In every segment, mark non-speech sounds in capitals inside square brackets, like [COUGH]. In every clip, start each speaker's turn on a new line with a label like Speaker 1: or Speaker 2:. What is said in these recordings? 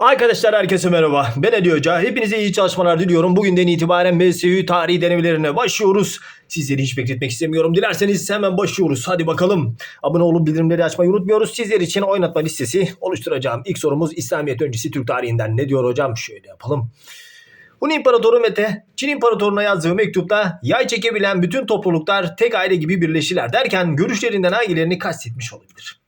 Speaker 1: Arkadaşlar herkese merhaba. Ben Ali Hoca. Hepinize iyi çalışmalar diliyorum. Bugünden itibaren MSU tarihi denemelerine başlıyoruz. Sizleri hiç bekletmek istemiyorum. Dilerseniz hemen başlıyoruz. Hadi bakalım. Abone olup bildirimleri açmayı unutmuyoruz. Sizler için oynatma listesi oluşturacağım. İlk sorumuz İslamiyet öncesi Türk tarihinden. Ne diyor hocam? Şöyle yapalım. Hun İmparatoru Mete, Çin İmparatoruna yazdığı mektupta yay çekebilen bütün topluluklar tek aile gibi birleşirler derken görüşlerinden hangilerini kastetmiş olabilir?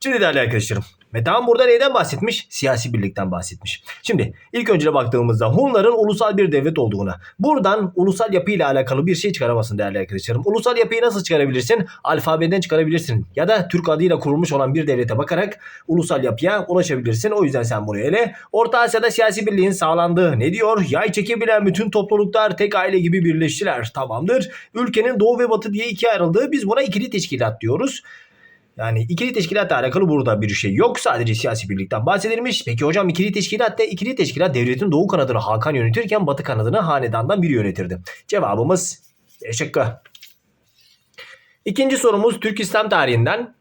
Speaker 1: Şimdi değerli arkadaşlarım. Metehan burada neyden bahsetmiş? Siyasi birlikten bahsetmiş. Şimdi ilk önce baktığımızda Hunların ulusal bir devlet olduğuna. Buradan ulusal yapıyla alakalı bir şey çıkaramazsın değerli arkadaşlarım. Ulusal yapıyı nasıl çıkarabilirsin? Alfabeden çıkarabilirsin. Ya da Türk adıyla kurulmuş olan bir devlete bakarak ulusal yapıya ulaşabilirsin. O yüzden sen buraya ele. Orta Asya'da siyasi birliğin sağlandığı ne diyor? Yay çekebilen bütün topluluklar tek aile gibi birleştiler. Tamamdır. Ülkenin doğu ve batı diye ikiye ayrıldığı biz buna ikili teşkilat diyoruz. Yani ikili teşkilatla alakalı burada bir şey yok. Sadece siyasi birlikten bahsedilmiş. Peki hocam ikili teşkilat da ikili teşkilat devletin doğu kanadını Hakan yönetirken batı kanadını hanedandan biri yönetirdi. Cevabımız E şıkkı. İkinci sorumuz Türk İslam tarihinden.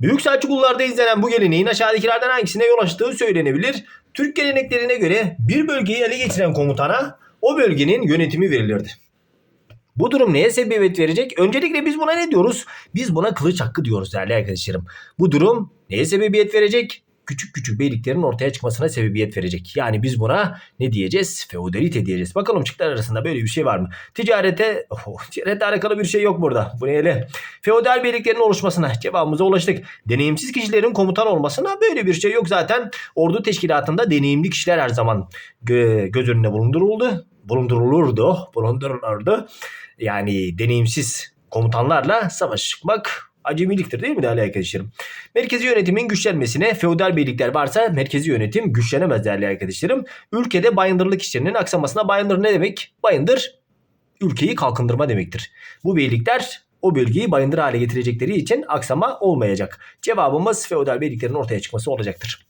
Speaker 1: Büyük Selçuklularda izlenen bu geleneğin aşağıdakilerden hangisine yol açtığı söylenebilir. Türk geleneklerine göre bir bölgeyi ele geçiren komutana o bölgenin yönetimi verilirdi. Bu durum neye sebebiyet verecek? Öncelikle biz buna ne diyoruz? Biz buna kılıç hakkı diyoruz değerli arkadaşlarım. Bu durum neye sebebiyet verecek? Küçük küçük beyliklerin ortaya çıkmasına sebebiyet verecek. Yani biz buna ne diyeceğiz? Feodalite diyeceğiz. Bakalım çıktılar arasında böyle bir şey var mı? Ticarete, oh, ticaretle alakalı bir şey yok burada. Bu neyle? Feodal beyliklerin oluşmasına cevabımıza ulaştık. Deneyimsiz kişilerin komutan olmasına böyle bir şey yok zaten. Ordu teşkilatında deneyimli kişiler her zaman gö- göz önüne bulunduruldu. Bulundurulurdu. Bulundurulurdu yani deneyimsiz komutanlarla savaş çıkmak acemiliktir değil mi değerli arkadaşlarım? Merkezi yönetimin güçlenmesine feodal beylikler varsa merkezi yönetim güçlenemez değerli arkadaşlarım. Ülkede bayındırlık işlerinin aksamasına bayındır ne demek? Bayındır ülkeyi kalkındırma demektir. Bu beylikler o bölgeyi bayındır hale getirecekleri için aksama olmayacak. Cevabımız feodal beyliklerin ortaya çıkması olacaktır.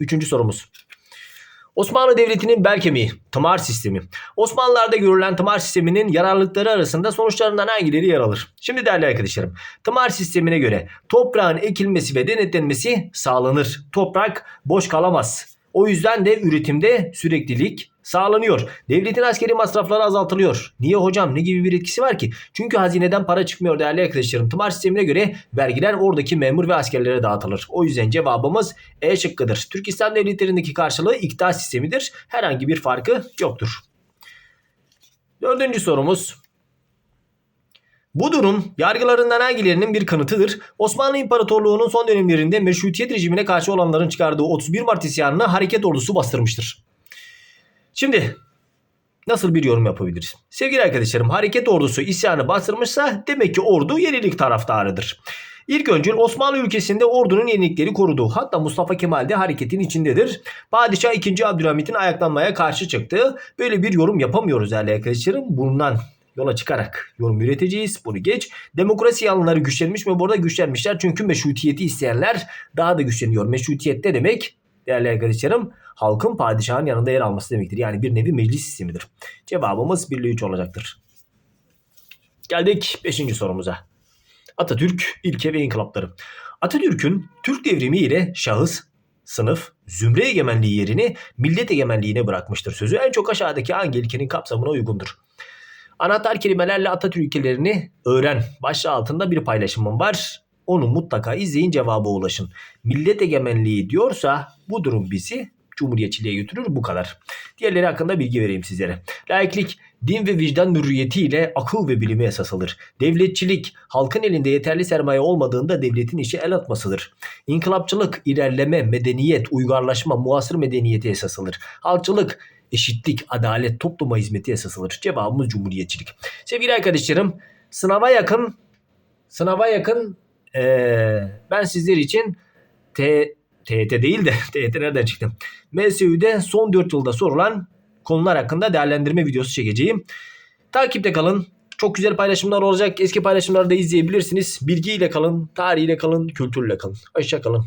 Speaker 1: Üçüncü sorumuz. Osmanlı Devleti'nin bel kemiği, tımar sistemi. Osmanlılar'da görülen tımar sisteminin yararlılıkları arasında sonuçlarından hangileri yer alır? Şimdi değerli arkadaşlarım, tımar sistemine göre toprağın ekilmesi ve denetlenmesi sağlanır. Toprak boş kalamaz. O yüzden de üretimde süreklilik sağlanıyor. Devletin askeri masrafları azaltılıyor. Niye hocam? Ne gibi bir etkisi var ki? Çünkü hazineden para çıkmıyor değerli arkadaşlarım. Tımar sistemine göre vergiler oradaki memur ve askerlere dağıtılır. O yüzden cevabımız E şıkkıdır. Türk İslam devletlerindeki karşılığı iktidar sistemidir. Herhangi bir farkı yoktur. Dördüncü sorumuz. Bu durum yargılarından hangilerinin bir kanıtıdır? Osmanlı İmparatorluğu'nun son dönemlerinde meşrutiyet rejimine karşı olanların çıkardığı 31 Mart isyanını hareket ordusu bastırmıştır. Şimdi nasıl bir yorum yapabiliriz? Sevgili arkadaşlarım hareket ordusu isyanı bastırmışsa demek ki ordu yenilik taraftarıdır. İlk öncül Osmanlı ülkesinde ordunun yenilikleri korudu. Hatta Mustafa Kemal de hareketin içindedir. Padişah 2. Abdülhamit'in ayaklanmaya karşı çıktı. Böyle bir yorum yapamıyoruz değerli arkadaşlarım. Bundan yola çıkarak yorum üreteceğiz. Bunu geç. Demokrasi yanlıları güçlenmiş mi? Bu arada güçlenmişler. Çünkü meşrutiyeti isteyenler daha da güçleniyor. Meşrutiyet ne demek? Değerli arkadaşlarım halkın padişahın yanında yer alması demektir. Yani bir nevi meclis sistemidir. Cevabımız 1 ile 3 olacaktır. Geldik 5. sorumuza. Atatürk ilke ve inkılapları. Atatürk'ün Türk devrimi ile şahıs, sınıf, zümre egemenliği yerini millet egemenliğine bırakmıştır. Sözü en çok aşağıdaki hangi ilkenin kapsamına uygundur? Anahtar kelimelerle Atatürk ilkelerini öğren. Başlığı altında bir paylaşımım var. Onu mutlaka izleyin cevaba ulaşın. Millet egemenliği diyorsa bu durum bizi cumhuriyetçiliğe götürür bu kadar. Diğerleri hakkında bilgi vereyim sizlere. Laiklik din ve vicdan hürriyetiyle akıl ve bilimi esas alır. Devletçilik halkın elinde yeterli sermaye olmadığında devletin işi el atmasıdır. İnkılapçılık ilerleme, medeniyet, uygarlaşma, muasır medeniyeti esas alır. Halkçılık eşitlik, adalet, topluma hizmeti esas alır. Cevabımız cumhuriyetçilik. Sevgili arkadaşlarım sınava yakın sınava yakın ee, ben sizler için T, TET değil de [LAUGHS] TET nereden çıktı? MSÜ'de son 4 yılda sorulan konular hakkında değerlendirme videosu çekeceğim. Takipte kalın. Çok güzel paylaşımlar olacak. Eski paylaşımları da izleyebilirsiniz. Bilgiyle kalın, tarihiyle kalın, kültürle kalın. Hoşça kalın.